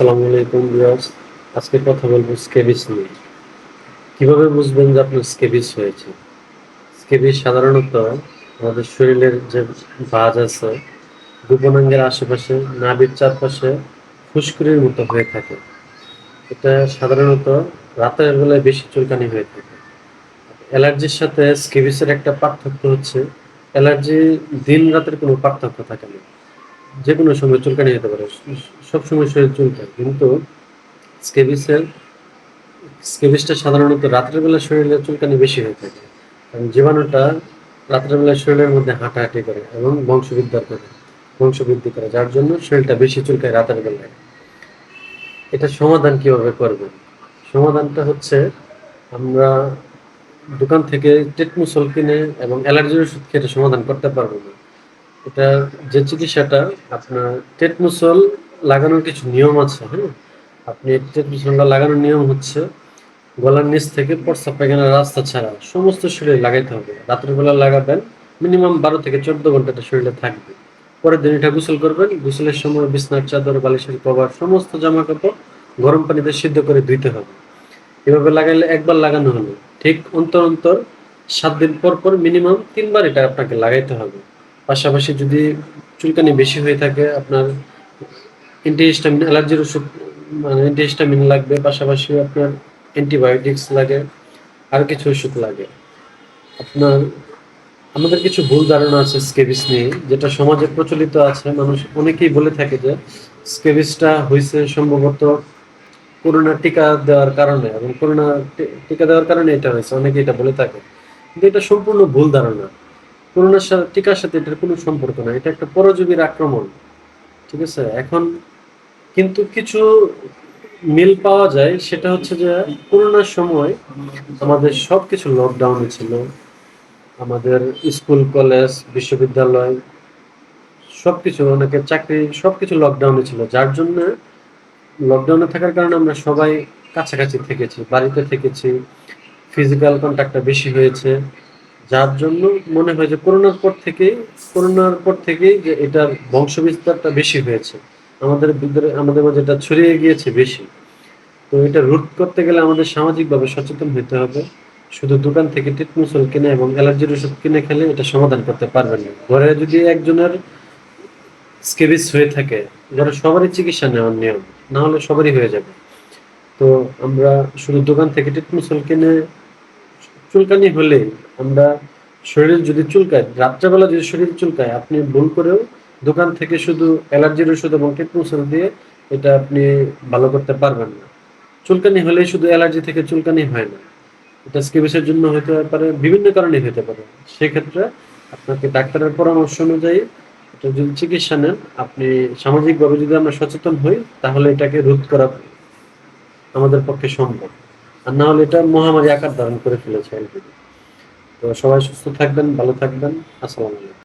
আসসালামু আলাইকুম ভিউয়ার্স। আজকে কথা বলব স্কেবিস নিয়ে। কীভাবে বুঝবেন যে আপনার স্কেবিস হয়েছে? স্কেবিস সাধারণত আমাদের শরীরের যে ভাঁজ আছে গোপনাঙ্গের আশেপাশে, নাভির চারপাশে ফুসকুড়ির মতো হয়ে থাকে। এটা সাধারণত রাতের বেলায় বেশি চুলকানি হয়ে থাকে। অ্যালার্জির সাথে স্কেবিসের একটা পার্থক্য হচ্ছে, অ্যালার্জি দিন রাতের কোনো পার্থক্য থাকে না। যে কোনো সময় চুলকানি হতে পারে। সব সময় শরীর চুলকায়। কিন্তু স্কেবিসের স্কেবিসটা সাধারণত রাত্রের বেলা শরীরে চুলকানি বেশি হয়ে থাকে। কারণ জীবাণুটা রাত্রের বেলা শরীরের মধ্যে হাঁটাহাঁটি করে এবং বংশবিদ্যার করে, বংশবৃদ্ধি করে, যার জন্য শরীরটা বেশি চুলকায় রাতের বেলায়। এটা সমাধান কীভাবে করবেন সমাধানটা হচ্ছে আমরা দোকান থেকে টেটমুসল কিনে এবং অ্যালার্জির ওষুধ খেয়ে সমাধান করতে পারব না। এটা যে চিকিৎসাটা আপনার টেটমুসল লাগানোর কিছু নিয়ম আছে হ্যাঁ? আপনি টেটমুসলটা লাগানোর নিয়ম হচ্ছে, গলার নিচ থেকে প্রস্রাব পায়খানার রাস্তা ছাড়া সমস্ত শরীরে লাগাইতে হবে। রাত্রের বেলা লাগাবেন, মিনিমাম বারো থেকে চোদ্দ ঘণ্টা এটা শরীরে থাকবে। পরের দিন এটা গোসল করবেন, গোসলের সময় বিছনার চাদর, বালিশের কভার, সমস্ত জামা কাপড় গরম পানিতে সিদ্ধ করে ধুইতে হবে। এভাবে লাগাইলে একবার লাগানো হলো। ঠিক অন্তর অন্তর সাত দিন পর পর মিনিমাম তিনবার এটা আপনাকে লাগাইতে হবে। পাশাপাশি যদি চুলকানি বেশি হয়ে থাকে, আপনার অ্যান্টিহিস্টামিন অ্যালার্জির ওষুধ মানে অ্যান্টিহিস্টামিন লাগবে, পাশাপাশি আপনার অ্যান্টিবায়োটিক্স লাগে, আর কিছু ওষুধ লাগে। আপনার, আমাদের কিছু ভুল ধারণা আছে স্কেবিস নিয়ে, যেটা সমাজে প্রচলিত আছে। মানুষ অনেকেই বলে থাকে যে স্কেবিসটা হয়েছে সম্ভবত করোনা টিকা দেওয়ার কারণে এবং করোনা টিকা দেওয়ার কারণে এটা হয়েছে। অনেকে এটা বলে থাকে। কিন্তু এটা সম্পূর্ণ ভুল ধারণা। করোনার সাথে টিকার সাথে এটার কোনো সম্পর্ক না এটা একটা পরজীবীর আক্রমণ। ঠিক আছে? এখন কিন্তু কিছু মিল পাওয়া যায়, সেটা হচ্ছে যে করোনার সময় আমাদের সবকিছু লকডাউনে ছিল। আমাদের স্কুল, কলেজ, বিশ্ববিদ্যালয় সব কিছু অনেকের চাকরি সব কিছু লকডাউনে ছিল। যার জন্য লকডাউনে থাকার কারণে আমরা সবাই কাছাকাছি থেকেছি, বাড়িতে থেকেছি ফিজিক্যাল কন্ট্যাক্টটা বেশি হয়েছে। যার জন্য মনে হয় যে করোনার পর থেকেই, করোনার পর থেকেই যে এটার বংশবিস্তারটা বেশি হয়েছে। আমাদের ভিতরে, আমাদের মাঝে এটা ছড়িয়ে গিয়েছে বেশি। তো এটা রোধ করতে গেলে আমাদের সামাজিকভাবে সচেতন হতে হবে। শুধু দোকান থেকে টিটমুসল কিনে এবং অ্যালার্জির ওষুধ কিনে খেলে এটা সমাধান করতে পারবেন না। ঘরে যদি একজনের স্কেবিস হয়ে থাকে, ঘরে সবারই চিকিৎসা নেওয়ার নিয়ম না হলে সবারই হয়ে যাবে। তো আমরা শুধু দোকান থেকে টিটমুসল কিনে চুলকানি হলে আমরা শরীর যদি চুলকায়, রাত্রেবেলা যদি শরীর চুলকায়, আপনি ভুল করেও দোকান থেকে শুধু অ্যালার্জির ওষুধ এবং টিটমুসল দিয়ে এটা আপনি ভালো করতে পারবেন না। চুলকানি হলেই শুধু অ্যালার্জি থেকে চুলকানি হয় না। এটা স্কেবিসের জন্য হতে পারে, বিভিন্ন কারণে হতে পারে। সেক্ষেত্রে আপনাকে ডাক্তারের পরামর্শ অনুযায়ী এটা যদি চিকিৎসা নেন, আপনি সামাজিকভাবে যদি আমরা সচেতন হই, তাহলে এটাকে রোধ করা আমাদের পক্ষে সম্ভব। আর না হলে এটা মহামারী আকার ধারণ করে ফেলেছে কি। তো সবাই সুস্থ থাকবেন, ভালো থাকবেন। আসসালামু আলাইকুম।